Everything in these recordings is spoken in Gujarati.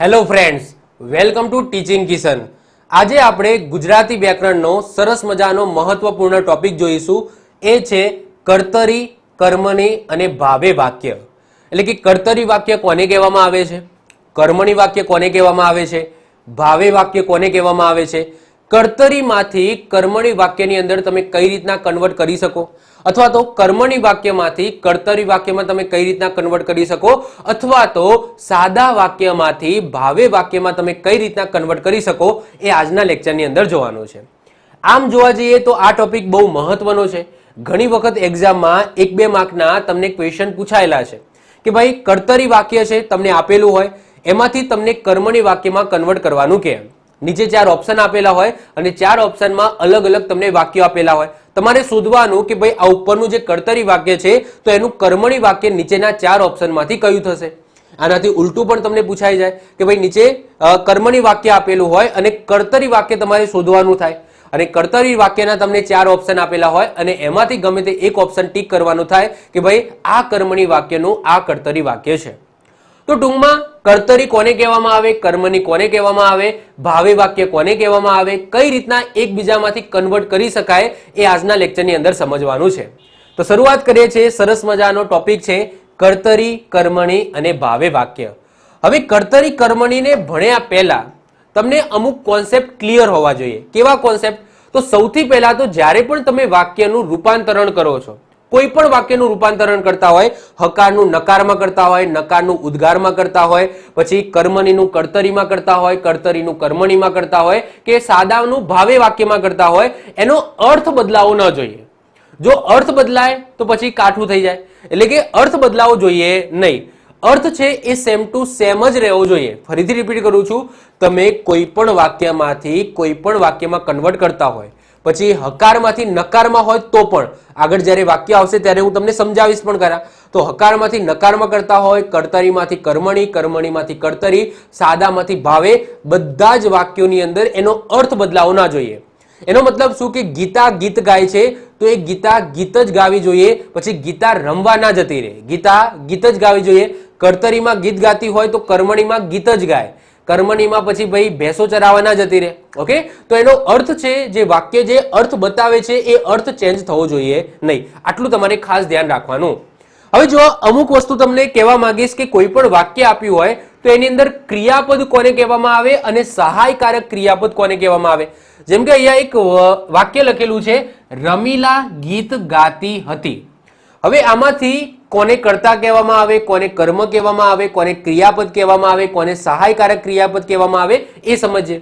Hello friends welcome to teaching Kishan આજે આપણે ગુજરાતી વ્યાકરણનો સરસ મજાનો મહત્વપૂર્ણ ટોપિક જોઈશું. એ છે કર્તરી કર્મણી અને ભાવે વાક્ય. એટલે કે કર્તરી વાક્ય કોને કહેવામાં આવે છે? કર્મણી વાક્ય કોને કહેવામાં આવે છે? ભાવે વાક્ય કોને કહેવામાં આવે છે? કર્તરીમાંથી કર્મણી વાક્યની અંદર તમે કઈ રીતના કન્વર્ટ કરી શકો? અથવા તો કર્મણી વાક્યમાંથી, કર્તરી વાક્યમાં તમે કઈ રીતના કન્વર્ટ કરી શકો? અથવા તો સાદા વાક્યમાંથી, ભાવે વાક્યમાં તમે કઈ રીતના કન્વર્ટ કરી શકો? એ આજના લેક્ચરની અંદર જોવાનું છે. આમ જોવા જઈએ તો આ ટોપિક બહુ મહત્વનો છે. ઘણી વખત એક્ઝામમાં એક બે માર્કના તમને ક્વેશ્ચન પૂછાયેલા છે કે ભાઈ કર્તરી વાક્ય છે, તમને આપેલું હોય, એમાંથી તમને કર્મણી વાક્યમાં કન્વર્ટ કરવાનું કેમ નીચે ચાર ઓપ્શન આપેલા હોય અને ચાર ઓપ્શનમાં અલગ અલગ તમને વાક્યો આપેલા હોય. તમારે શોધવાનું કે ભાઈ આ ઉપરનું જે કર્તરી વાક્ય છે, તો એનું કર્મણી વાક્ય નીચેના ચાર ઓપ્શનમાંથી કયું થશે? આનાથી ઉલટું પણ તમને પૂછાઈ જાય કે ભાઈ નીચે કર્મણી વાક્ય આપેલું હોય અને કર્તરી વાક્ય તમારે શોધવાનું થાય. અને કર્તરી વાક્યના તમને ચાર ઓપ્શન આપેલા હોય અને એમાંથી ગમે તે એક ઓપ્શન ટીક કરવાનું થાય કે ભાઈ આ કર્મણી વાક્યનું આ કર્તરી વાક્ય છે. તો ટૂંકમાં, કર્તરી કોને કહેવામાં આવે, કર્મની કોને કહેવામાં આવે, ભાવે વાક્ય કોને કહેવામાં આવે, કઈ રીતના એકબીજામાંથી કન્વર્ટ કરી શકાય એ આજના લેક્ચરની અંદર સમજવાનું છે. તો શરૂઆત કરીએ છીએ, સરસ મજાનો ટોપિક છે, કર્તરી, કર્મણી અને ભાવે વાક્ય. હવે કર્તરી, કર્મણીને ભણ્યા પહેલા તમને અમુક કોન્સેપ્ટ ક્લિયર હોવા જોઈએ. કેવા કોન્સેપ્ટ તો સૌથી પહેલા તો જ્યારે પણ તમે વાક્યનું રૂપાંતરણ કરો છો કોઈ પણ વાક્યનું રૂપાંતરણ કરતા હોય, હકારનું નકારમાં કરતા હોય, નકારનું ઉદ્ગારમાં કરતા હોય, પછી કર્મણીનું કર્તરીમાં કરતા હોય, કર્તરીનું કર્મણીમાં કરતા હોય, કે સાદાનું ભાવે વાક્યમાં કરતા હોય, એનો અર્થ બદલાવો ન જોઈએ. જો અર્થ બદલાય, તો પછી કાઠું થઈ જાય. એટલે કે અર્થ બદલાવો જોઈએ નહીં. અર્થ છે એ સેમ ટુ સેમ જ રહેવો જોઈએ. ફરીથી રિપીટ કરું છું. તમે કોઈ પણ વાક્યમાંથી કોઈ પણ વાક્યમાં કન્વર્ટ કરતા હોય પછી હકારમાંથી નકારમાં હોય તો પણ. આગળ જ્યારે વાક્ય આવશે ત્યારે હું તમને સમજાવીશ પણ ખરા. તો હકારમાંથી નકારમાં કરતા હોય, કર્તરીમાંથી કર્મણી, કર્મણીમાંથી કર્તરી, સાદામાંથી ભાવે, બધા જ વાક્યોની અંદર એનો અર્થ બદલાવો ના જોઈએ. એનો મતલબ શું કે ગીતા ગીત ગાય છે, તો એ ગીતા ગીત જ ગાવી જોઈએ, પછી ગીતા રમવા ના જતી રહે. ગીતા ગીત જ ગાવી જોઈએ. કર્તરીમાં ગીત ગાતી હોય તો કર્મણીમાં ગીત જ ગાય. કર્મણીમાં પછી ભાઈ ભેંસો ચરાવવા ના જતી રહે ઓકે તો એનો અર્થ છે, જે વાક્ય જે અર્થ બતાવે છે, એ અર્થ ચેન્જ થવો જોઈએ નહીં. આટલું તમારે ખાસ ધ્યાન રાખવાનું. હવે જો અમુક વસ્તુ તમને કહેવા માંગીશ કે કોઈ પણ વાક્ય આપ્યું હોય, તો એની અંદર ક્રિયાપદ કોને કહેવામાં આવે અને સહાયકારક ક્રિયાપદ કોને કહેવામાં આવે? જેમ કે અહીંયા એક વાક્ય લખેલું છે, રમીલા ગીત ગાતી હતી. હવે આમાંથી કોને કર્તા કહેવામાં આવે, કોને કર્મ કહેવામાં આવે, કોને ક્રિયાપદ કહેવામાં આવે, કોને સહાયકારક ક્રિયાપદ કહેવામાં આવે, એ સમજીએ.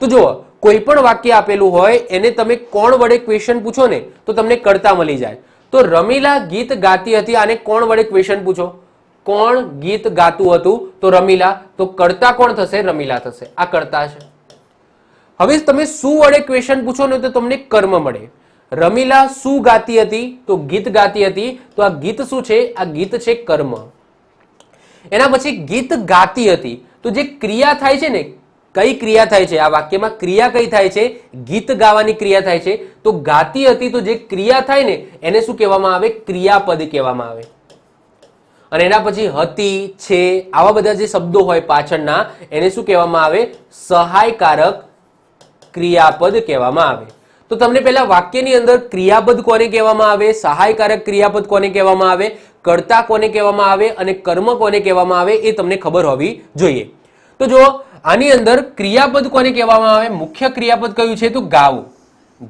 તો જુઓ, કોઈ પણ વાક્ય આપેલું હોય, એને તમે કોણ વડે ક્વેશ્ચન પૂછો ને, તો તમને કર્તા મળી જાય. તો રમીલા ગીત ગાતી હતી, આને કોણ વડે ક્વેશ્ચન પૂછો? કોણ ગીત ગાતું હતું? તો રમીલા. તો કર્તા કોણ થશે? રમીલા થશે. આ કર્તા છે. હવે તમે શું વડે ક્વેશ્ચન પૂછો ને, તો તમને કર્મ મળે. રમીલા શું ગાતી હતી? તો ગીત ગાતી હતી. તો આ ગીત શું છે? આ ગીત છે કર્મ. એના પછી ગીત ગાતી હતી. તો જે ક્રિયા થાય છે ને, કઈ ક્રિયા થાય છે? આ વાક્યમાં ક્રિયા કઈ થાય છે? ગીત ગાવાની ક્રિયા થાય છે. તો ગાતી હતી તો જે ક્રિયા થાય ને, એને શું કહેવામાં આવે? ક્રિયાપદ કહેવામાં આવે. અને એના પછી હતી, છે, આવા બધા જે શબ્દો હોય પાછળના, એને શું કહેવામાં આવે? સહાયકારક ક્રિયાપદ કહેવામાં આવે. તો તમને પહેલા વાક્યની અંદર ક્રિયાપદ કોને કહેવામાં આવે, સહાયકારક ક્રિયાપદ કોને કહેવામાં આવે, કર્તા કોને કહેવામાં આવે અને કર્મ કોને કહેવામાં આવે એ તમને ખબર હોવી જોઈએ. તો જો આની અંદર ક્રિયાપદ કોને કહેવામાં આવે, મુખ્ય ક્રિયાપદ કયું છે તો ગાવું.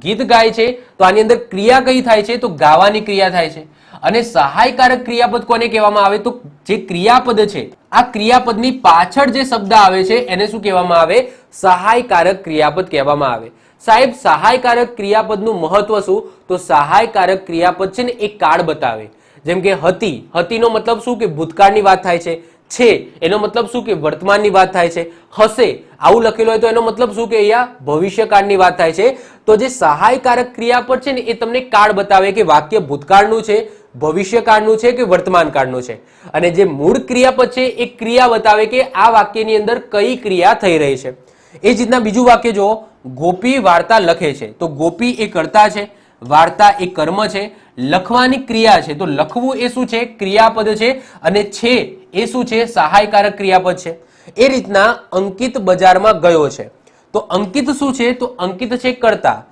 ગીત ગાય છે તો આની અંદર ક્રિયા કઈ થાય છે તો ગાવાની ક્રિયા થાય છે. અને સહાયકારક ક્રિયાપદ કોને કહેવામાં આવે તો જે ક્રિયાપદ છે, આ ક્રિયાપદની પાછળ જે શબ્દ આવે છે એને શું કહેવામાં આવે? સહાયકારક ક્રિયાપદ કહેવામાં આવે. સાહેબ, સહાયકારક ક્રિયાપદનું મહત્વ શું? તો સહાયકારક ક્રિયાપદ છે ને, એ કાળ બતાવે. જેમ કે હતી. હતીનો મતલબ શું? કે ભૂતકાળની વાત થાય છે. છે, એનો મતલબ શું? કે વર્તમાનની વાત થાય છે. હશે, આવું લખેલું હોય તો એનો મતલબ શું? કે અહીંયા ભવિષ્યકાળની વાત થાય છે. તો જે સહાયકારક ક્રિયાપદ છે ને, એ તમને કાળ બતાવે કે વાક્ય ભૂતકાળનું છે, ભવિષ્યકાળનું છે કે વર્તમાનકાળનું છે. અને જે મૂળ ક્રિયાપદ છે, એ ક્રિયા બતાવે કે આ વાક્યની અંદર કઈ ક્રિયા થઈ રહી છે. એ જ રીતના બીજું વાક્ય જો ગોપી વાર્તા લખે છે. તો ગોપી એ કર્તા છે, વાર્તા એ કર્મ છે, લખવાની ક્રિયા છે. તો લખવું એ શું છે? ક્રિયાપદ છે અને છે એ શું છે? સહાયકારક ક્રિયાપદ છે. એ રીતના અંકિત બજારમાં ગયો છે. તો અંકિત શું છે? તો અંકિત છે કરતા.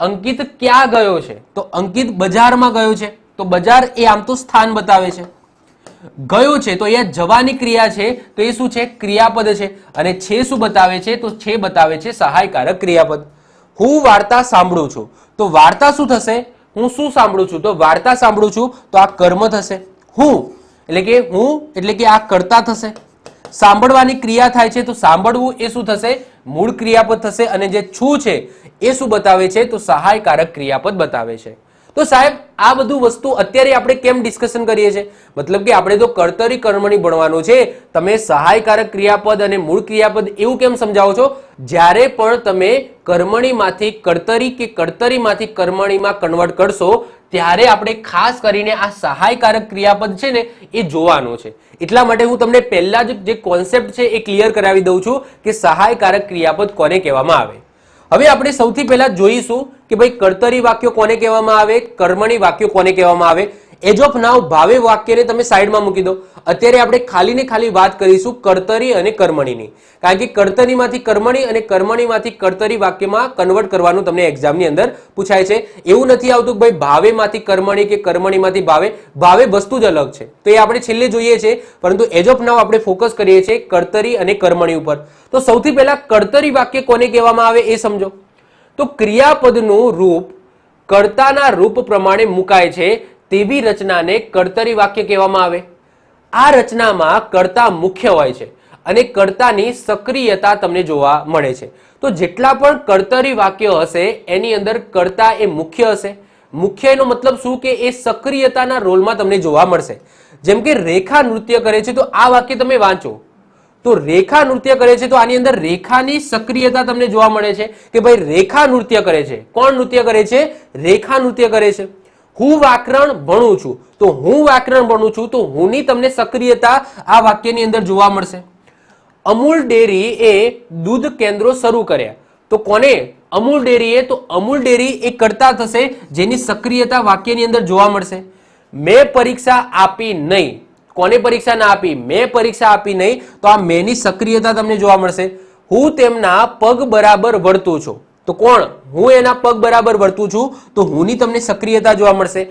અંકિત ક્યાં ગયો છે? તો અંકિત બજારમાં ગયો છે. તો બજાર એ આમ તો સ્થાન બતાવે છે. ગયો છે, તો અહીંયા જવાની ક્રિયા છે, તો એ શું છે? ક્રિયાપદ છે. અને છે શું બતાવે છે? તો છે બતાવે છે સહાયકારક ક્રિયાપદ. હું વાર્તા સાંભળું છું. તો વાર્તા શું થશે? હું શું સાંભળું છું? તો વાર્તા સાંભળું છું, તો આ કર્મ થશે. હું, એટલે કે હું, એટલે કે આ કરતા થશે. સાંભળવાની ક્રિયા થાય છે, તો સાંભળવું એ શું થશે? મૂળ ક્રિયાપદ થશે. અને જે છું છે, એ શું બતાવે છે? તો સહાયકારક ક્રિયાપદ બતાવે છે. તો સાહેબ, આ બધું વસ્તુ અત્યારે આપણે કેમ ડિસ્કશન કરીએ છીએ? મતલબ કે આપણે તો કર્તરી કર્મણી ભણવાનું છે. તમે સહાયકારક ક્રિયાપદ અને મૂળ ક્રિયાપદ એવું કેમ સમજાવો છો? જ્યારે પણ તમે કર્મણીમાંથી કર્તરી કે કર્તરીમાંથી કર્મણીમાં કન્વર્ટ કરશો, ત્યારે આપણે ખાસ કરીને આ સહાયકારક ક્રિયાપદ છે ને, એ જોવાનું છે. એટલા માટે હું તમને પહેલા જ જે કોન્સેપ્ટ છે એ ક્લિયર કરાવી દઉં છું કે સહાયકારક ક્રિયાપદ કોને કહેવામાં આવે? હવે આપણે સૌથી પહેલા જોઈશું કે ભાઈ કર્તરી વાક્યો કોને કહેવામાં આવે, કર્મણી વાક્યો કોને કહેવામાં આવે? એજ ઓફ નાવ ભાવે વાક્યને તમે સાઈડમાં મૂકી દો. અત્યારે આપણે ખાલી ને ખાલી વાત કરીશું કર્તરી અને કર્મણીની. કારણ કે કર્તરીમાંથી કર્મણી અને કર્મણીમાંથી કર્તરી વાક્યમાં કન્વર્ટ કરવાનું તમને એક્ઝામની અંદર પૂછાય છે. એવું નથી આવતું ભાઈ ભાવેમાંથી કર્મણી કે કર્મણીમાંથી ભાવે. ભાવે વસ્તુ જ અલગ છે. તો એ આપણે છેલ્લે જોઈએ છે. પરંતુ એજ ઓફ નાવ આપણે ફોકસ કરીએ છીએ કર્તરી અને કર્મણી ઉપર. તો સૌથી પહેલા કર્તરી વાક્ય કોને કહેવામાં આવે એ સમજો. તો ક્રિયાપદનું રૂપ કર્તાના રૂપ પ્રમાણે મુકાય છે. તેવી રચનાને કર્તરી વાક્ય કહેવામાં આવે. આ રચનામાં કર્તા મુખ્ય હોય છે અને કર્તાની સક્રિયતા તમને જોવા મળે છે. તો જેટલા પણ કર્તરી વાક્ય હશે, એની અંદર કર્તા એ મુખ્ય હશે. મુખ્ય એનો મતલબ શું? કે એ સક્રિયતાના રોલમાં તમને જોવા મળશે. જેમ કે રેખા નૃત્ય કરે છે, તો આ વાક્ય તમે વાંચો. તો રેખા નૃત્ય કરે છે, તો આની અંદર રેખાની સક્રિયતા તમને જોવા મળે છે કે ભાઈ રેખા નૃત્ય કરે છે. કોણ નૃત્ય કરે છે? રેખા નૃત્ય કરે છે. હું વ્યાકરણ ભણું છું. તો હું વ્યાકરણ ભણું છું તો હુંની તમને સક્રિયતા આ વાક્યની અંદર જોવા મળશે. અમૂલ ડેરી એ દૂધ કેન્દ્રો શરૂ કર્યા. તો કોને? અમૂલ ડેરીએ. તો અમૂલ ડેરી એ કરતા થશે જેની સક્રિયતા વાક્યની અંદર જોવા મળશે. મેં પરીક્ષા આપી નહીં. કોને પરીક્ષા ના આપી? મેં પરીક્ષા આપી નહીં. તો આ મેની સક્રિયતા તમને જોવા મળશે. હું તેમના પગ બરાબર વળતું છું. તો કોણ? હું એના પગ બરાબર વર્તું છું, તો હુંની તમને સક્રિયતા જોવા મળશે.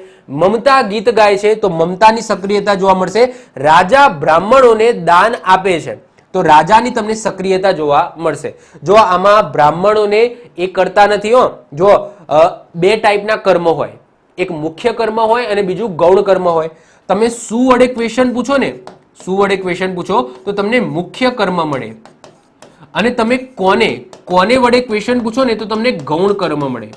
મમતા ગીત ગાય છે, તો મમતાની સક્રિયતા જોવા મળશે. રાજા બ્રાહ્મણોને દાન આપે છે, તો રાજાની તમને સક્રિયતા જોવા મળશે. જો આમાં બ્રાહ્મણોને એ કરતા નથી હો, જો બે ટાઈપના કર્મ હોય. એક મુખ્ય કર્મ હોય અને બીજું ગૌણ કર્મ હોય. તમે શું વડે ક્વેશ્ચન પૂછો ને? શું વડે ક્વેશ્ચન પૂછો? તો તમને મુખ્ય કર્મ મળે. અને તમે કોને કોને વડે ક્વેશ્ચન પૂછો ને તો તમને ગૌણ કર્મ મળે.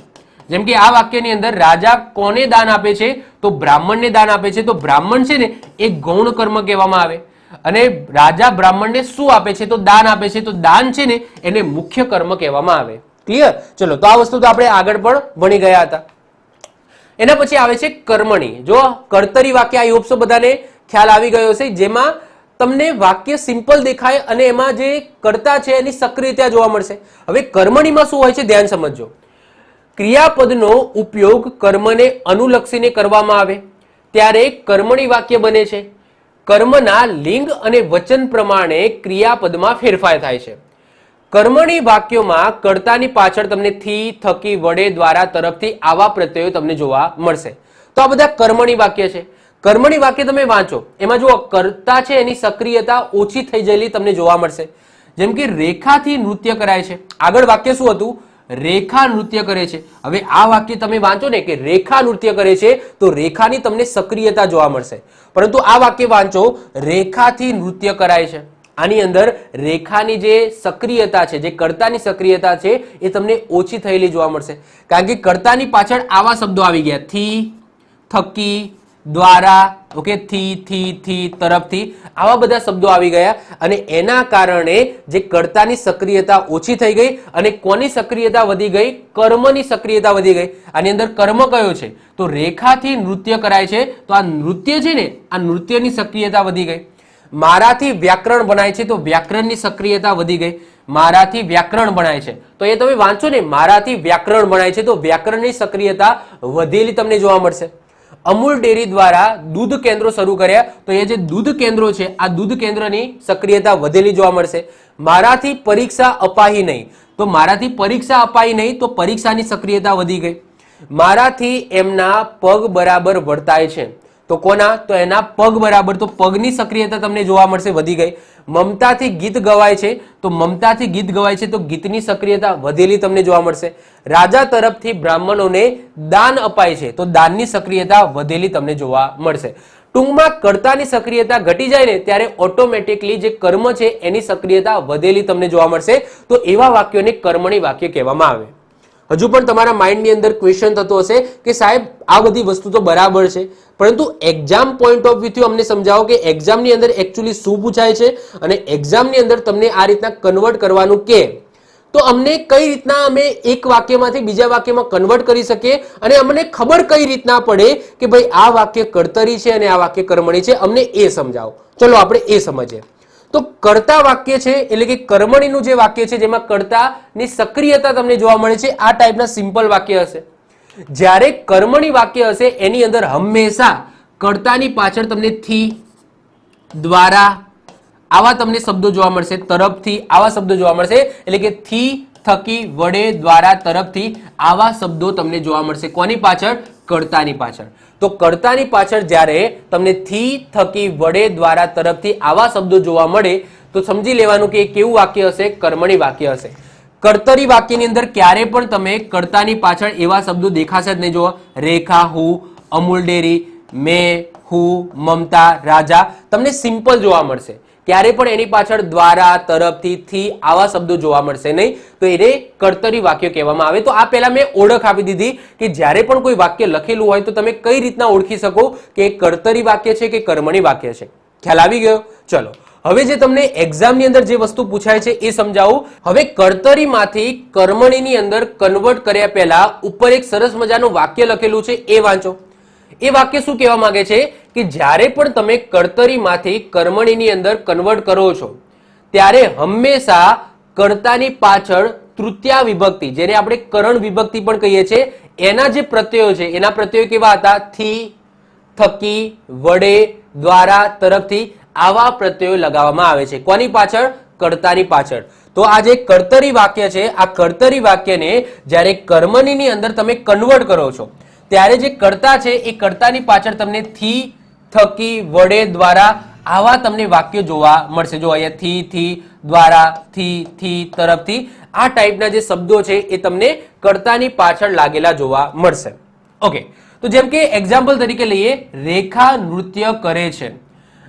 જેમ કે આ વાક્યની અંદર રાજા કોને દાન આપે છે? તો બ્રાહ્મણને દાન આપે છે. તો બ્રાહ્મણ છે ને, એ ગૌણ કર્મ કહેવામાં આવે. અને રાજા બ્રાહ્મણને શું આપે છે? તો દાન આપે છે. તો દાન છે ને, એને મુખ્ય કર્મ કહેવામાં આવે. ક્લિયર ચલો, તો આ વસ્તુ તો આપણે આગળ પણ ભણી ગયા હતા. એના પછી આવે છે કર્મણી. જો કર્તરી વાક્ય આઈ હોપ બધાને ખ્યાલ આવી ગયો છે જેમાં તમને વાક્ય સિમ્પલ દેખાય અને એમાં જે કર્તા છે એની સક્રિયતા જોવા મળશે. હવે કર્મણીમાં શું હોય છે? ધ્યાન સમજજો. ક્રિયાપદનો ઉપયોગ કર્મને અનુલક્ષીને કરવામાં આવે. ત્યારે કર્મણી વાક્ય બને છે. કર્મના લિંગ અને વચન પ્રમાણે ક્રિયાપદમાં ફેરફાર થાય છે. કર્મણી વાક્યોમાં કર્તાની પાછળ તમને થી, થકી, વડે દ્વારા તરફથી આવા પ્રત્યયો તમને જોવા મળશે. તો આ બધા કર્મણી વાક્ય છે. કર્મણી વાક્ય તમે વાંચો, એમાં જુઓ, કર્તા છે એની સક્રિયતા ઓછી થઈ ગયેલી તમને જોવા મળશે. જેમ કે રેખાથી નૃત્ય કરાય છે. આગળ વાક્ય શું હતું? રેખા નૃત્ય કરે છે. હવે આ વાક્ય તમે વાંચો ને કે રેખા નૃત્ય કરે છે, તો રેખાની તમને સક્રિયતા જોવા મળશે. પરંતુ આ વાક્ય વાંચો, રેખાથી નૃત્ય કરાય છે. આની અંદર રેખાની જે સક્રિયતા છે, જે કર્તાની સક્રિયતા છે, એ તમને ઓછી થયેલી જોવા મળશે. કારણ કે કર્તાની પાછળ આવા શબ્દો આવી ગયા. થી, થકી દ્વારા ઓકે થી થી થી, તરફથી આવા બધા શબ્દો આવી ગયા અને એના કારણે જે કર્તાની સક્રિયતા ઓછી થઈ ગઈ અને કોની સક્રિયતા વધી ગઈ? કર્મની સક્રિયતા વધી ગઈ. આની અંદર કર્મ કયો છે? તો રેખાથી નૃત્ય કરાય છે. તો આ નૃત્ય છે ને, આ નૃત્યની સક્રિયતા વધી ગઈ. મારાથી વ્યાકરણ બનાય છે તો વ્યાકરણની સક્રિયતા વધી ગઈ. મારાથી વ્યાકરણ બનાય છે. તો એ તમે વાંચો ને, મારાથી વ્યાકરણ બનાય છે તો વ્યાકરણની સક્રિયતા વધેલી તમને જોવા મળશે. અમૂલ ડેરી દ્વારા દૂધ કેન્દ્રો શરૂ કર્યા. તો એ જે દૂધ કેન્દ્રો છે, આ દૂધ કેન્દ્રની સક્રિયતા વધેલી જોવા મળશે. મારાથી પરીક્ષા અપાઈ નહીં. તો મારાથી પરીક્ષા અપાઈ નહીં, તો પરીક્ષાની સક્રિયતા વધી ગઈ. મારાથી એમના પગ બરાબર વર્તાય છે. તો કોના? તો એના પગ બરાબર. તો પગની સક્રિયતા તમને જોવા મળશે, વધી ગઈ. મમતાથી ગીત ગવાય છે. તો મમતાથી ગીત ગવાય છે, તો ગીતની સક્રિયતા વધેલી તમને જોવા મળશે. રાજા તરફથી બ્રાહ્મણોને દાન અપાય છે, તો દાનની સક્રિયતા વધેલી તમને જોવા મળશે. ટૂંકમાં કર્તાની સક્રિયતા ઘટી જાય ને, ત્યારે ઓટોમેટિકલી જે કર્મ છે, એની સક્રિયતા વધેલી તમને જોવા મળશે. તો એવા વાક્યોને કર્મણી વાક્ય કહેવામાં આવે. હજુ પણ તમારા માઇન્ડની અંદર ક્વેશ્ચન થતો હશે કે સાહેબ, આ બધી વસ્તુ તો બરાબર છે. પરંતુ એક્ઝામ પોઈન્ટ ઓફ વ્યૂથી અમને સમજાવો કે એક્ઝામની અંદર એકચ્યુઅલી શું પૂછાય છે અને એક્ઝામની અંદર તમને આ રીતના કન્વર્ટ કરવાનું કે. તો અમને કઈ રીતના અમે એક વાક્યમાંથી બીજા વાક્યમાં કન્વર્ટ કરી શકીએ અને અમને ખબર કઈ રીતના પડે કે ભાઈ આ વાક્ય કર્તરી છે અને આ વાક્ય કર્મણી છે, અમને એ સમજાવો. ચલો, આપણે એ સમજીએ. તો કર્તા વાક્ય છે, એટલે કે કર્મણીનું જે વાક્ય છે, જેમાં કર્તાની સક્રિયતા તમને જોવા મળે છે, આ ટાઈપના સિમ્પલ વાક્ય હશે. જ્યારે કર્મણી વાક્ય હશે, એની અંદર હંમેશા કર્તાની પાછળ તમને થી, દ્વારા આવા તમને શબ્દો જોવા મળશે, તરફથી આવા શબ્દો જોવા મળશે, એટલે કે થી થકી વડે દ્વારા તરફથી આવા શબ્દો તમને જોવા મળશે. કોની પાછળ? કર્તાની પાછળ. તો કર્તાની પાછળ જ્યારે તમને થી થકી વડે દ્વારા તરફથી આવા શબ્દો જોવા મળે, તો સમજી લેવાનું કે કેવું વાક્ય હશે? કર્મણી વાક્ય હશે. કર્તરી વાક્યની અંદર ક્યારે પણ તમે કર્તાની પાછળ એવા શબ્દો દેખાશે જ નહીં. જોવા રેખા હું, અમૂલ ડેરી, મેં હું, મમતા, રાજા, તમને સિમ્પલ જોવા મળશે. ક્યારે પણ એની પાછળ દ્વારા તરફથી થી આવા શબ્દો જોવા મળશે નહીં. તો એને કર્તરી વાક્ય કહેવામાં આવે. તો આ પહેલા મેં ઓળખ આપી દીધી કે જ્યારે પણ કોઈ વાક્ય લખેલું હોય તો તમે કઈ રીતના ઓળખી શકો કે કર્તરી વાક્ય છે કે કર્મણી વાક્ય છે. ખ્યાલ આવી ગયો? ચલો. હવે જે તમને એક્ઝામની અંદર જે વસ્તુ પૂછાય છે એ સમજાવું. હવે કર્તરીમાંથી કર્મણીની અંદર કન્વર્ટ કર્યા પહેલા ઉપર એક સરસ મજાનું વાક્ય લખેલું છે. એ વાંચો. એ વાક્ય શું કહેવા માંગે છે? કે જ્યારે પણ તમે કર્તરીમાંથી કર્મણીની અંદર કન્વર્ટ કરો છો, ત્યારે હંમેશા કર્તાની પાછળ તૃતીયા વિભક્તિ, જેને આપણે કરણ વિભક્તિ પણ કહીએ છીએ, એના જે પ્રત્યયો છે, એના પ્રત્યયો કેવા હતા? થી, થકી, વડે, દ્વારા, તરફથી આવા પ્રત્યયો લગાવવામાં આવે છે. કોની પાછળ? કર્તાની પાછળ. તો આ જે કર્તરી વાક્ય છે, આ કર્તરી વાક્યને જ્યારે કર્મણીની અંદર તમે કન્વર્ટ કરો છો ત્યારે જે કર્તા છે, એ કર્તાની પાછળ તમને થી, થકી, વડે દ્વારા આવા તમને વાક્યો જોવા મળશે. જો અહીંયા થી થી દ્વારા, થી થી તરફથી આ ટાઈપના જે શબ્દો છે, એ તમને કર્તાની પાછળ લાગેલા જોવા મળશે. ઓકે તો જેમ કે એક્ઝામ્પલ તરીકે લઈએ, રેખા નૃત્ય કરે છે.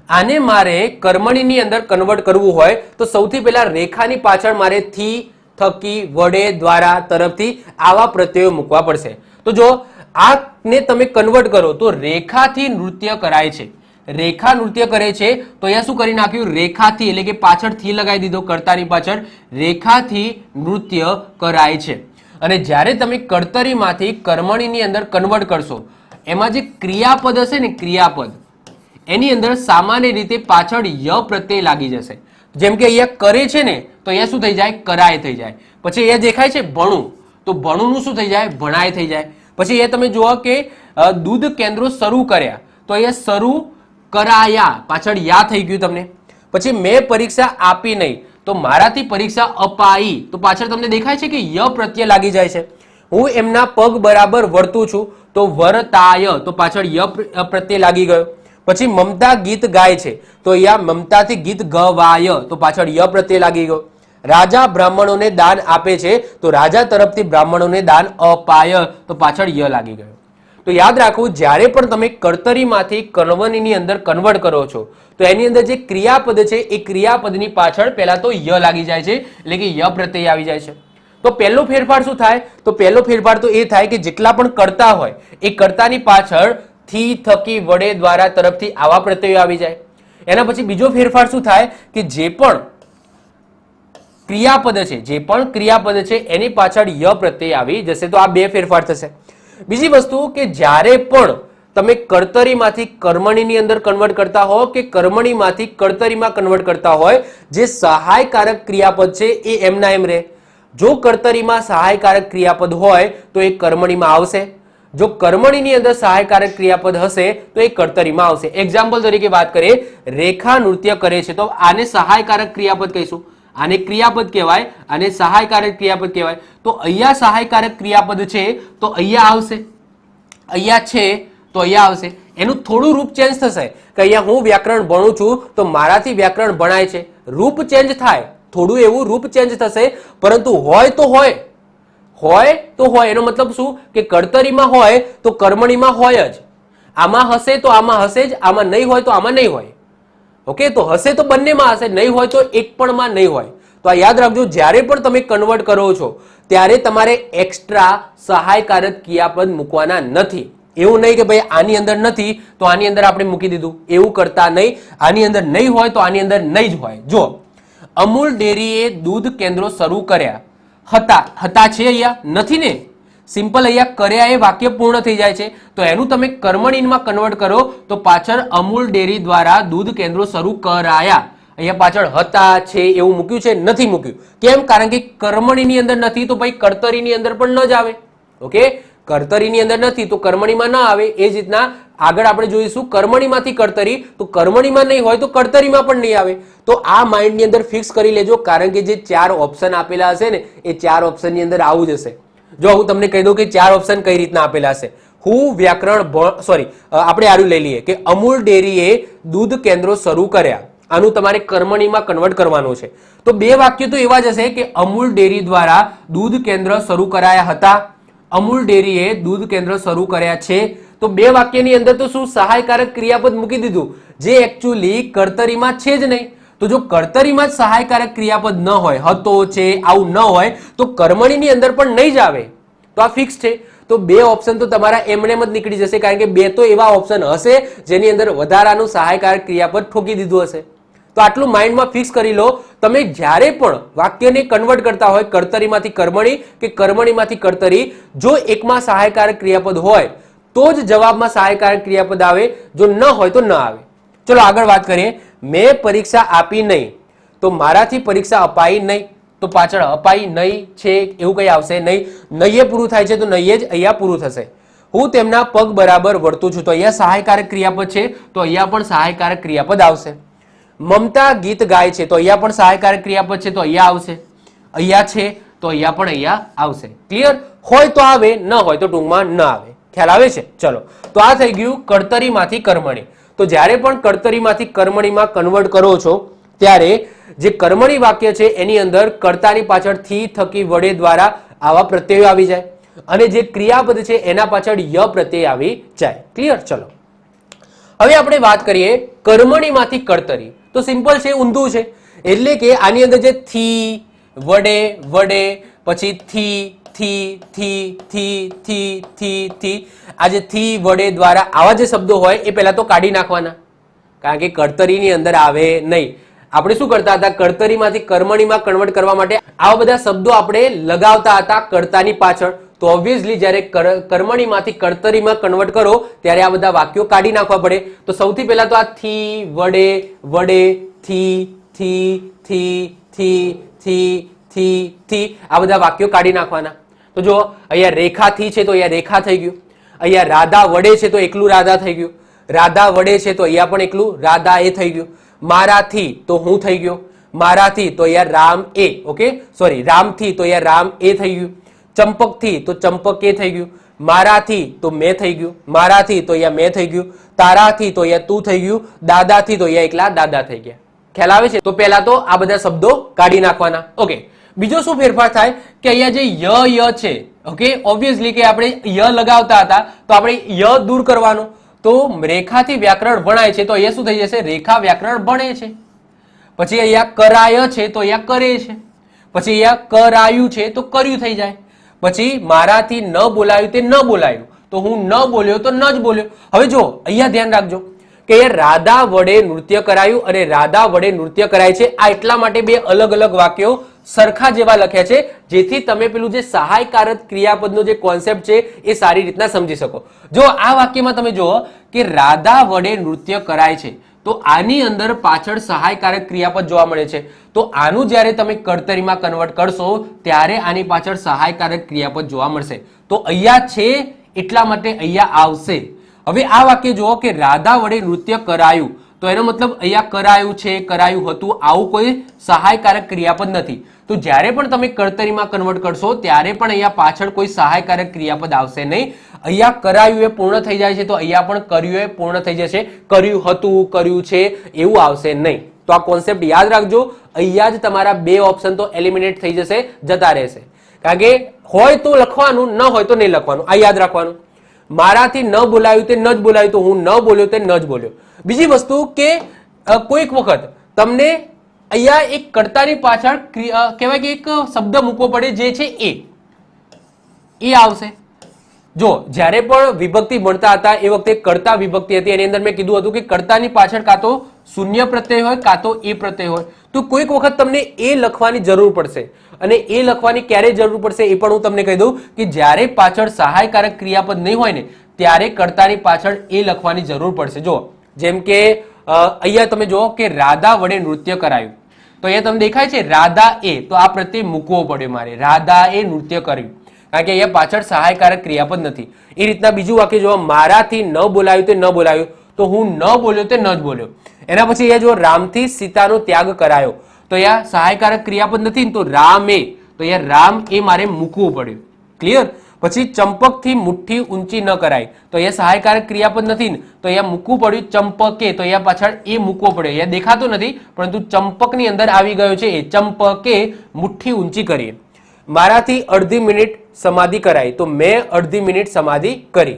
આને મારે કર્મણીની અંદર કન્વર્ટ કરવું હોય, તો સૌથી પહેલા રેખાની પાછળ મારે થી, થકી, વડે દ્વારા તરફથી આવા પ્રત્યયો મૂકવા પડશે. તો જો આને તમે કન્વર્ટ કરો તો રેખાથી નૃત્ય કરાય છે. રેખા નૃત્ય કરે છે તો અહીંયા શું કરી નાખ્યું? રેખાથી એટલે કે પાછળથી લગાવી દીધો કર્તાની પાછળ. રેખાથી નૃત્ય કરાય છે. અને જ્યારે તમે કર્તરીમાંથી કર્મણીની અંદર કન્વર્ટ કરશો, એમાં જે ક્રિયાપદ હશે ને ક્રિયાપદ, એની અંદર સામાન્ય રીતે પાછળ ય પ્રત્યય લાગી જશે. જેમ કે અહીંયા કરે છે ને, તો અહીંયા શું થઈ જાય? કરાય થઈ જાય. પછી અહીંયા દેખાય છે ભણું. તો ભણુંનું શું થઈ જાય? ભણાય થઈ જાય. પછી એ તમે જુઓ કે દૂધ કેન્દ્રો શરૂ કર્યા. તો અહીંયા શરૂ કરાયા. પાછળ યા થઈ ગયું તમને. પછી મેં પરીક્ષા આપી નહીં. તો મારાથી પરીક્ષા અપાઈ. તો પાછળ તમને દેખાય છે કે ય પ્રત્યય લાગી જાય છે. હું એમના પગ બરાબર વળતું છું. તો વરતાય. તો પાછળ ય પ્રત્યે લાગી ગયો. પછી મમતા ગીત ગાય છે. તો અહીંયા મમતાથી ગીત ગવાય. તો પાછળ ય પ્રત્યય લાગી ગયો. રાજા બ્રાહ્મણોને દાન આપે છે, તો રાજા તરફથી બ્રાહ્મણોને દાન અપાય. તો પાછળ ય લાગી ગયો. તો યાદ રાખવું જ્યારે પણ તમે કર્તરીમાંથી કર્મણીની અંદર કન્વર્ટ કરો છો, તો એની અંદર જે ક્રિયાપદ છે, એ ક્રિયાપદની પાછળ પહેલા તો ય લાગી જાય છે, એટલે કે ય પ્રત્યય આવી જાય છે. તો પહેલો ફેરફાર શું થાય? તો પહેલો ફેરફાર તો એ થાય કે જેટલા પણ કરતા હોય, એ કર્તાની પાછળથી થકી વડે દ્વારા તરફથી આવા પ્રત્યયો આવી જાય. એના પછી બીજો ફેરફાર શું થાય? કે જે પણ ક્રિયાપદ છે. જે પણ ક્રિયાપદ છે, એની પાછળ ય પ્રત્યય આવી જશે. તો આ બે ફેરફાર થશે. બીજી વસ્તુ કે જ્યારે પણ તમે કર્તરીમાંથી કર્મણીની અંદર કન્વર્ટ કરતા હો કે કર્મણીમાંથી કર્તરીમાં કન્વર્ટ કરતા હોય, જે સહાયકારક ક્રિયાપદ છે, એ એમના એમ રહે જો કર્તરીમાં સહાયકારક ક્રિયાપદ હોય, તો એ કર્મણીમાં આવશે. જો કર્મણીની અંદર સહાયકારક ક્રિયાપદ હશે, તો એ કર્તરીમાં આવશે. એક્ઝામ્પલ તરીકે વાત કરીએ, રેખા નૃત્ય કરે છે. તો આને સહાયકારક ક્રિયાપદ કહીશું. આને ક્રિયાપદ કહેવાય અને સહાયકારક ક્રિયાપદ કહેવાય. તો અહીંયા સહાયકારક ક્રિયાપદ છે, તો અહીંયા આવશે. અહીંયા છે, તો અહીંયા આવશે. એનું થોડું રૂપ ચેન્જ થશે, કે અહીંયા હું વ્યાકરણ ભણું છું, તો મારાથી વ્યાકરણ ભણાય છે. રૂપ ચેન્જ થાય, થોડું એવું રૂપ ચેન્જ થશે, પરંતુ હોય તો હોય. હોય તો હોય, એનો મતલબ શું? કે કર્તરીમાં હોય તો કર્મણીમાં હોય જ. આમાં હશે તો આમાં હશે જ, આમાં નહીં હોય તો આમાં નહીં હોય. ઓકે, તો હશે તો બંનેમાં હશે, નહીં હોય તો એક પણમાં નહીં હોય. તો આ યાદ રાખજો, જ્યારે પણ તમે કન્વર્ટ કરો છો, ત્યારે તમારે એક્સ્ટ્રા સહાયકારક ક્રિયાપદ મૂકવાના નથી. એવું નહીં કે ભાઈ આની અંદર નથી, તો આની અંદર આપણે મૂકી દીધું. એવું કરતા નહીં. આની અંદર નહીં હોય, તો આની અંદર નહીં જ હોય. જો અમૂલ ડેરીએ દૂધ કેન્દ્રો શરૂ કર્યા. હતા હતા છે અહીંયા? નથી ને? સિમ્પલ અહીંયા કર્યા એ વાક્ય પૂર્ણ થઈ જાય છે. તો એનું તમે કર્મણીમાં કન્વર્ટ કરો, તો પાછળ અમૂલ ડેરી દ્વારા દૂધ કેન્દ્રો શરૂ કરાયા. અહીંયા પાછળ હતા, છે, એવું મૂક્યું છે, નથી મૂક્યું. કેમ? કારણ કે કર્મણીની અંદર નથી, તો ભાઈ કર્તરીની અંદર પણ ન જ આવે. ઓકે? કર્તરીની અંદર નથી, તો કર્મણીમાં ન આવે. એ જ રીતના આગળ આપણે જોઈશું, કર્મણીમાંથી કર્તરી, તો કર્મણીમાં નહીં હોય, તો કર્તરીમાં પણ નહીં આવે. તો આ માઇન્ડની અંદર ફિક્સ કરી લેજો, કારણ કે જે ચાર ઓપ્શન આપેલા હશે ને, એ ચાર ઓપ્શનની અંદર આવું જ હશે. જો હું તમને કહી દઉં કે ચાર ઓપ્શન કઈ રીતના આપેલા છે? હું વ્યાકરણ સોરી આપણે આરું લઈ લઈએ કે અમૂલ ડેરીએ દૂધ કેન્દ્રો શરૂ કર્યા. આનું તમારે કર્મણીમાં કન્વર્ટ કરવાનું છે. તો બે વાક્ય તો એવા જ હશે કે અમૂલ ડેરી દ્વારા દૂધ કેન્દ્ર શરૂ કરાયા હતા. અમૂલ ડેરીએ દૂધ કેન્દ્ર શરૂ કર્યા છે. તો બે વાક્યની અંદર તો શું સહાયકારક ક્રિયાપદ મૂકી દીધું? જે એકચ્યુઅલી કર્તરીમાં છે જ નહીં. તો જો કર્તરીમાં જ સહાયકારક ક્રિયાપદ ન હોય, હતો, છે, આવું ન હોય, તો કર્મણીની અંદર પણ નહીં જ આવે. તો આ ફિક્સ છે. તો બે ઓપ્શન તો તમારા એમનેમ જ નીકળી જશે, કારણ કે બે તો એવા ઓપ્શન હશે જેની અંદર વધારાનું સહાયકારક ક્રિયાપદ ઠોકી દીધું હશે. તો આટલું માઇન્ડમાં ફિક્સ કરી લો. તમે જ્યારે પણ વાક્યને કન્વર્ટ કરતા હોય, કર્તરીમાંથી કર્મણી કે કર્મણીમાંથી કર્તરી, જો એકમાં સહાયકારક ક્રિયાપદ હોય, તો જ જવાબમાં સહાયકારક ક્રિયાપદ આવે. જો ન હોય તો ન આવે. ચલો આગળ વાત કરીએ. મેં પરીક્ષા આપી નહીં, તો મારાથી પરીક્ષા અપાઈ નહીં, તો પાછળ અપાઈ નહીં છે, એવું કંઈ આવશે નહીં. નહીએ પૂરું થાય છે તો નહીએ જ અહીંયા પૂરું થશે. હું તેમના પગ બરાબર વળતું છું, તો અહીંયા સહાયકારક ક્રિયાપદ છે, તો અહીંયા પણ સહાયકારક ક્રિયાપદ આવશે. મમતા ગીત ગાય છે, તો અહીંયા પણ સહાયકારક ક્રિયાપદ છે, તો અહીંયા આવશે. અહીંયા છે, તો અહીંયા પણ અહીંયા આવશે. ક્લિયર હોય તો આવે, ન હોય તો ટૂંકમાં ન આવે. ખ્યાલ આવે છે? ચલો. તો આ થઈ ગયું કડતરીમાંથી કર્મણી. તો જ્યારે પણ કર્તરીમાંથી કર્મણીમાં કન્વર્ટ કરો છો, ત્યારે જે કર્મણી વાક્ય છે એની અંદર કર્તાની પાછળથી થકી વડે દ્વારા આવા પ્રત્યયો આવી જાય અને જે ક્રિયાપદ છે એના પાછળ ય પ્રત્યય આવી જાય. ક્લિયર ચલો. હવે આપણે વાત કરીએ કર્મણીમાંથી કર્તરી. તો સિમ્પલ છે, ઊંધું છે. એટલે કે આની અંદર જે થી, વડે વડે, પછી થી થી થી થી થી થી થી. આ જે થી વડે દ્વારા આવા જે શબ્દો હોય એ પહેલા તો કાઢી નાખવાના. કારણ કે કર્તરીની અંદર આવે નહીં. આપણે શું કરતા હતા? કર્તરીમાંથી કર્મણીમાં કન્વર્ટ કરવા માટે આવા બધા શબ્દો આપણે લગાવતા હતા કર્તાની પાછળ. તો ઓબ્વિયસલી જ્યારે કર્મણીમાંથી કર્તરીમાં કન્વર્ટ કરો, ત્યારે આ બધા વાક્યો કાઢી નાખવા પડે. તો સૌથી પહેલા તો આ થી વડે વડે, થી થી થી થી થી થી થી આ બધા વાક્યો કાઢી નાખવાના. તો જો અહીંયા રેખાથી છે તો અહીંયા રેખા થઈ ગયું. અહીંયા રાધા વડે છે તો એકલું રાધા થઈ ગયું. રાધા વડે છે તો અહીંયા પણ એકલું રાધા એ થઈ ગયું. મારાથી તો હું થઈ ગયો. મારાથી તો અહીંયા રામ એ ઓકે સોરી રામથી તો અહીંયા રામ એ થઈ ગયું. ચંપકથી તો ચંપક એ થઈ ગયું. મારાથી તો મેં થઈ ગયું. મારાથી તો અહીંયા મેં થઈ ગયું. તારાથી તો અહીંયા તું થઈ ગયું. દાદાથી તો અહીંયા એકલા દાદા થઈ ગયા. ખ્યાલ આવે છે? તો પહેલા તો આ બધા શબ્દો કાઢી નાખવાના. ઓકે બીજો શું ફેરફાર થાય કે અહીંયા જે ય છે ઓકે ઓબ્વિયસલી કે આપણે ય લગાવતા હતા, તો આપણે ય દૂર કરવાનું. તો રેખાથી વ્યાકરણ ભણાય છે, તો અહીંયા શું થઈ જશે? રેખા વ્યાકરણ ભણે છે. પછી અહીંયા કરાય છે, તો અહીંયા કરે છે. પછી અહીંયા કરાયું છે, તો કર્યું થઈ જાય. પછી મારાથી ન બોલાયું તે ન બોલાયું. તો હું ન બોલ્યો તો ન જ બોલ્યો. હવે જો, અહીંયા ધ્યાન રાખજો કે રાધા વડે નૃત્ય કરાયું અને રાધા વડે નૃત્ય કરાય છે, આ એટલા માટે બે અલગ અલગ વાક્યો સરખા જેવા લખ્યા છે, જેથી તમે પેલું જે સહાયકારક ક્રિયાપદનો જે કોન્સેપ્ટ છે, એ સારી રીતના સમજી શકો. જો આ વાક્યમાં તમે જુઓ કે રાધા વડે નૃત્ય કરાય છે, તો આની અંદર પાછળ સહાયકારક ક્રિયાપદ જોવા મળે છે. તો આનું જ્યારે તમે કર્તરીમાં કન્વર્ટ કરશો, ત્યારે આની પાછળ સહાયકારક ક્રિયાપદ જોવા મળશે. તો અહીંયા છે, એટલા માટે અહીંયા આવશે. હવે આ વાક્ય જુઓ કે રાધા વડે નૃત્ય કરાયું. તો એનો મતલબ અહીંયા કરાયું છે, કરાયું હતું, આવું કોઈ સહાયકારક ક્રિયાપદ નથી. તો જ્યારે પણ તમે કર્તરીમાં કન્વર્ટ કરશો, ત્યારે પણ અહીંયા પાછળ કોઈ સહાયકારક ક્રિયાપદ આવશે નહીં. અહીંયા કરાયું એ પૂર્ણ થઈ જાય છે, તો અહીંયા પણ કર્યું એ પૂર્ણ થઈ જશે. કર્યું હતું, કર્યું છે, એવું આવશે નહીં. તો આ કોન્સેપ્ટ યાદ રાખજો. અહીંયા જ તમારા બે ઓપ્શન તો એલિમિનેટ થઈ જશે, જતા રહેશે. કારણ કે હોય તો લખવાનું, ન હોય તો નહીં લખવાનું. આ યાદ રાખવાનું. મારાથી ન બોલાયું તે ન જ બોલાયું, તો હું ન બોલ્યો તે ન જ બોલ્યો. બીજી વસ્તુ કે કોઈક વખત તમને અહીંયા એક કર્તાની પાછળ કહેવાય કે એક શબ્દ મૂકવો પડે જે છે એ. એ આવશે. જો, જ્યારે પણ વિભક્તિ ભણતા હતા, એ વખતે કર્તા વિભક્તિ હતી, એની અંદર મેં કીધું હતું કે કર્તાની પાછળ કાં તો શૂન્ય પ્રત્યય હોય, કાં તો એ પ્રત્યય હોય. તો કોઈક વખત તમને એ લખવાની જરૂર પડશે. અને એ લખવાની ક્યારે જરૂર પડશે એ પણ હું તમને કહી દઉં કે જ્યારે પાછળ સહાયકારક ક્રિયાપદ નહીં હોય ને, ત્યારે કર્તાની પાછળ એ લખવાની જરૂર પડશે. જો જેમ કે અહીંયા તમે જુઓ કે રાધા વડે નૃત્ય કરાયું. તો અહીંયા તમને દેખાય છે રાધા એ, તો આ પ્રત્યે મૂકવો પડ્યો મારે. રાધા એ નૃત્ય કર્યું. કારણ કે અહીંયા પાછળ સહાયકારક ક્રિયાપદ નથી. એ રીતના બીજું વાક્ય જો મારાથી ન બોલાયું તે ન બોલાયું. તો હું ન બોલ્યો તે ન જ બોલ્યો. એના પછી અહીંયા જો રામથી સીતાનો ત્યાગ કરાયો. તો અહીંયા સહાયકારક ક્રિયાપદ નથી તો રામે તો અહીંયા રામ એ મારે મૂકવું પડ્યું. ક્લિયર પછી ચંપકથી મુઠ્ઠી ઊંચી ન કરાય. તો અહીંયા સહાયકારક ક્રિયાપદ નથી ને. તો અહીંયા મૂકવું પડ્યું ચંપકે. તો અહીંયા પાછળ એ મૂકવો પડ્યો. અહીંયા દેખાતો નથી, પરંતુ ચંપકની અંદર આવી ગયો છે એ. ચંપકે મુઠ્ઠી ઊંચી કરીએ મારાથી અડધી મિનિટ સમાધિ કરાઈ તો મેં અડધી મિનિટ સમાધિ કરી.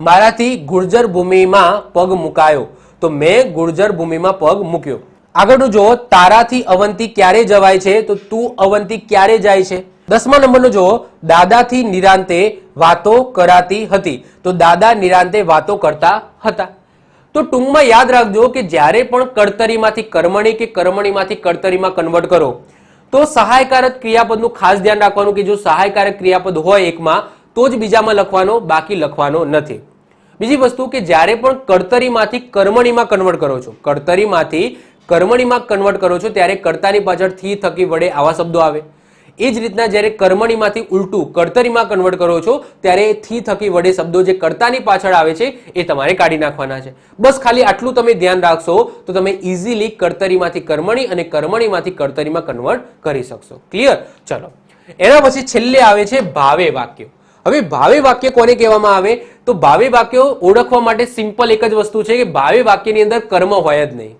મારાથી ગુર્જર ભૂમિમાં પગ મુકાયો. તો મેં ગુર્જર ભૂમિમાં પગ મૂક્યો. આગળનું જુઓ, તારાથી અવંતી ક્યારે જવાય છે? તો તું અવંતી ક્યારે જાય છે? દસમા નંબરનો જુઓ. દાદાથી નિરાંતે વાતો કરાતી હતી. તો દાદા નિરાંતે વાતો કરતા હતા. તો ટૂંકમાં યાદ રાખજો કે જ્યારે પણ કર્તરીમાંથી કર્મણી કે કર્મણીમાંથી કર્તરીમાં કન્વર્ટ કરો, તો સહાયકારક ક્રિયાપદનું ખાસ ધ્યાન રાખવાનું કે જો સહાયકારક ક્રિયાપદ હોય એકમાં, તો જ બીજામાં લખવાનો, બાકી લખવાનો નથી. બીજી વસ્તુ કે જ્યારે પણ કર્તરીમાંથી કર્મણીમાં કન્વર્ટ કરો છો, કર્તરીમાંથી કર્મણીમાં કન્વર્ટ કરો છો, ત્યારે કર્તાની પાછળથી થકી વડે આવા શબ્દો આવે. એ જ રીતના જ્યારે કર્મણીમાંથી ઉલટું કર્તરીમાં કન્વર્ટ કરો છો, ત્યારે થી થકી વડે શબ્દો જે કર્તાની પાછળ આવે છે, એ તમારે કાઢી નાખવાના છે. બસ ખાલી આટલું તમે ધ્યાન રાખશો, તો તમે ઇઝીલી કર્તરીમાંથી કર્મણી અને કર્મણીમાંથી કર્તરીમાં કન્વર્ટ કરી શકશો. ક્લિયર ચલો. એના પછી છેલ્લે આવે છે ભાવે વાક્યો. હવે ભાવે વાક્ય કોને કહેવામાં આવે? તો ભાવે વાક્યો ઓળખવા માટે સિમ્પલ એક જ વસ્તુ છે કે ભાવે વાક્યની અંદર કર્મ હોય જ નહીં.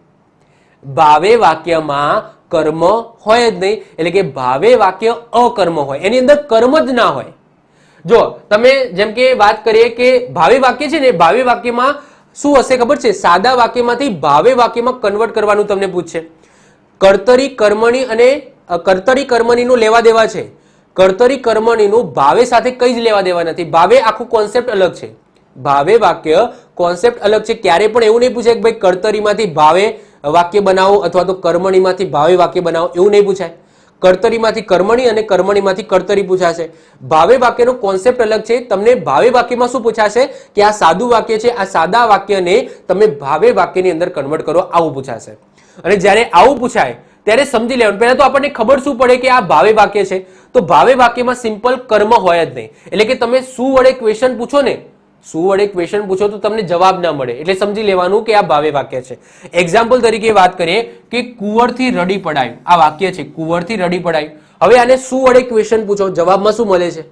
ભાવે વાક્યમાં કર્મ હોય જ નહીં, એટલે કે ભાવે વાક્ય અકર્મ હોય. એની અંદર કર્મ જ ના હોય. જો, તમે જેમ કે વાત કરીએ કે ભાવે વાક્ય છે ને ભાવે વાક્યમાં શું હશે ખબર છે? સાદા વાક્યમાંથી ભાવે વાક્યમાં કન્વર્ટ કરવાનું તમને પૂછશે. કર્તરી કર્મણી અને કર્તરી કર્મણીનું લેવા દેવા છે. કર્તરી કર્મણીનું ભાવે સાથે કઈ જ લેવા દેવા નથી. ભાવે આખું કોન્સેપ્ટ અલગ છે. ભાવે વાક્ય કોન્સેપ્ટ અલગ છે. ક્યારે પણ એવું નહીં પૂછે કે ભાઈ કર્તરીમાંથી ભાવે વાક્ય બનાવો અથવા તો કર્મણીમાંથી ભાવે વાક્ય બનાવો, એવું નહીં પૂછાય. કર્તરીમાંથી કર્મણી અને કર્મણીમાંથી કર્તરી પૂછાશે. ભાવે વાક્યનો કોન્સેપ્ટ અલગ છે. તમને ભાવે વાક્યમાં શું પૂછાશે? કે આ સાદું વાક્ય છે, આ સાદા વાક્યને તમે ભાવે વાક્યની અંદર કન્વર્ટ કરો, આવું પૂછાશે. અને જ્યારે આવું પૂછાય, ત્યારે સમજી લેવાનું. પહેલા તો આપણને ખબર શું પડે કે આ ભાવે વાક્ય છે. તો ભાવે વાક્યમાં સિમ્પલ કર્મ હોય જ નહીં. એટલે કે તમે શું વડે ક્વેશ્ચન પૂછો ને શું વડે ક્વેશ્ચન પૂછો તો તમને જવાબ ના મળે. એટલે સમજી લેવાનું કે આ ભાવે વાક્ય છે. એક્ઝામ્પલ તરીકે વાત કરીએ કે કુંવરથી રડી પડાયું. આ વાક્ય છે, કુંવરથી રડી પડાયું. હવે આને શું વડે ક્વેશ્ચન પૂછો. જવાબમાં શું મળે છે?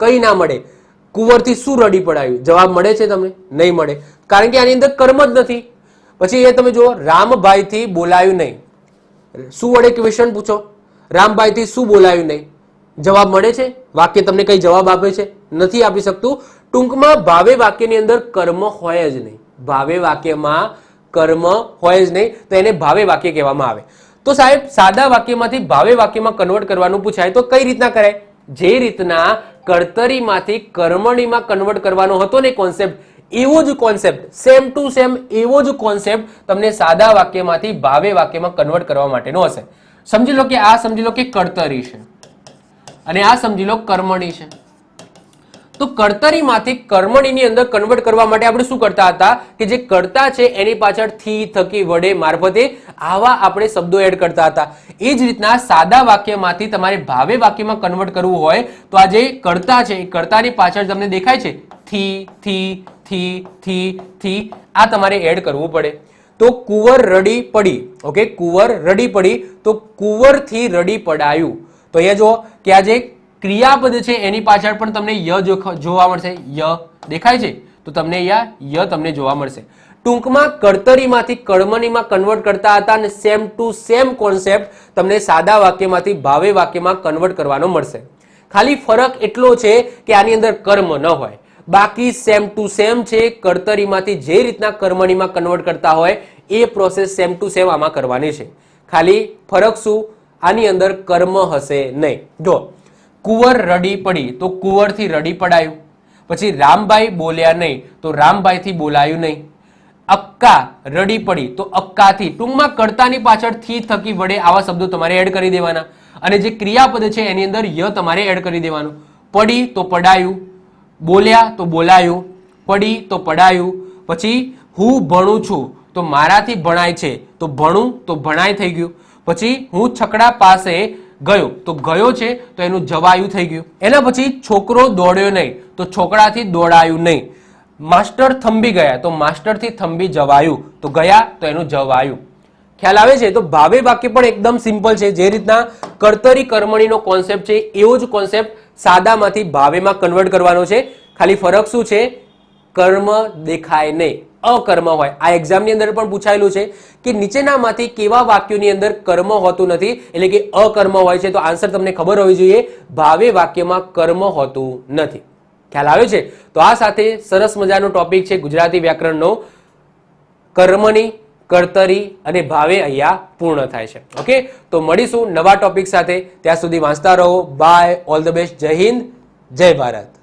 કઈ ના મળે. કુંવરથી શું રડી પડાયું? જવાબ મળે છે તમને? નહીં મળે. કારણ કે આની અંદર કર્મ જ નથી. પછી એ તમે જુઓ, રામભાઈથી બોલાયું નહીં. શું વડે ક્વેશ્ચન પૂછો. રામભાઈથી શું બોલાયું નહીં? જવાબ મળે છે? વાક્ય તમને કઈ જવાબ આપે છે? નથી આપી શકતું. ટૂંકમાં ભાવે વાક્યની અંદર કર્મ હોય જ નહીં. ભાવે વાક્યમાં કર્મ હોય જ નહીં, તો એને ભાવે વાક્ય કહેવામાં આવે. તો સાહેબ, સાદા વાક્યમાંથી ભાવે વાક્યમાં કન્વર્ટ કરવાનું પૂછાય તો કઈ રીતના કરાય જે રીતના કર્તરીમાંથી કર્મણીમાં કન્વર્ટ કરવાનો હતો ને કોન્સેપ્ટ એવો જ કોન્સેપ્ટ સેમ ટુ સેમ એવો જ કોન્સેપ્ટ તમને સાદા વાક્યમાંથી ભાવે વાક્યમાં કન્વર્ટ કરવા માટેનો હશે. સમજી લો કે આ સમજી લો કે કર્તરી છે. અને આ સમજી લો કર્મણી છે. તો કર્તરીમાંથી કર્મણીની અંદર કન્વર્ટ કરવા માટે આપણે શું કરતા હતા? કે જે કર્તા છે, એની પાછળથી થકી વડે મારફતે આવા આપણે શબ્દો એડ કરતા હતા. એ જ રીતના સાદા વાક્યમાંથી તમારે ભાવે વાક્યમાં કન્વર્ટ કરવું હોય, તો આ જે કર્તા છે, એ કર્તાની પાછળ તમને દેખાય છે? થી થી થી થી થી. આ તમારે એડ કરવું પડે. તો કુંવર રડી પડી ઓકે કુંવર રડી પડી, તો કુંવરથી રડી પડાયું. તો અહીંયા જુઓ કે આ જે ક્રિયાપદ છે એની પાછળ પણ તમને ય જોવા મળશે. ય દેખાય છે? તો તમને અહીંયા ય તમને જોવા મળશે. ટૂંકમાં કર્તરીમાંથી કર્મણીમાં કન્વર્ટ કરતા હતા અને સેમ ટુ સેમ કોન્સેપ્ટ તમને સાદા વાક્યમાંથી ભાવે વાક્યમાં કન્વર્ટ કરવાનો મળશે. ખાલી ફરક એટલો છે કે આની અંદર કર્મ ન હોય. બાકી સેમ ટુ સેમ છે, કર્તરીમાંથી જે રીતના કર્મણીમાં કન્વર્ટ કરતા હોય, એ પ્રોસેસ સેમ ટુ સેમ આમાં કરવાની છે. ખાલી ફરક શું? આની અંદર કર્મ હશે નહીં. જો કુંવર રડી પડી, તો કુંવરથી રડી પડાયું. પછી રામભાઈ બોલ્યા નહીં, તો રામભાઈથી બોલાયું નહીં. અક્કા રડી પડી, તો અક્કાથી. ટૂંકમાં કર્તાની પાછળથી થકી વડે આવા શબ્દો તમારે એડ કરી દેવાના. અને જે ક્રિયાપદ છે એની અંદર ય તમારે એડ કરી દેવાનું. પડી તો પડાયું, બોલ્યા તો બોલાયું, પડી તો પડાયું. પછી હું ભણું છું, તો મારાથી ભણાય છે, તો ભણું તો ભણાય થઈ ગયું. પછી હું છકડા પાસે ગયો. તો ગયો છે, તો એનું જવાયું થઈ ગયું. એના પછી છોકરો દોડ્યો નહીં, તો છોકરાથી દોડાયું નહીં. માસ્ટર થંભી ગયા, તો માસ્ટરથી થંભી જવાયું. તો ગયા, તો એનું જવાયું. ખ્યાલ આવે છે? તો ભાવે વાક્ય પણ એકદમ સિમ્પલ છે. જે રીતના કર્તરી કર્મણીનો કોન્સેપ્ટ છે, એવો જ કોન્સેપ્ટ સાદામાંથી ભાવેમાં કન્વર્ટ કરવાનો છે. ખાલી ફરક શું છે? કર્મ દેખાય નહીં. અકર્મ હોય. આ એક્ઝામની અંદર પણ પૂછાયેલું છે કે નીચેનામાંથી કેવા વાક્યોની અંદર કર્મ હોતું નથી? એટલે કે અકર્મ હોય છે. તો આન્સર તમને ખબર હોવી જોઈએ. ભાવે વાક્યમાં કર્મ હોતું નથી. ખ્યાલ આવે છે? તો આ સાથે સરસ મજાનો ટોપિક છે ગુજરાતી વ્યાકરણનો. કર્મની, કર્તરી અને ભાવે અહીંયા પૂર્ણ થાય છે. ઓકે તો મળીશું નવા ટોપિક સાથે. ત્યાં સુધી વાંચતા રહો. બાય ઓલ ધ બેસ્ટ જય હિન્દ. જય ભારત.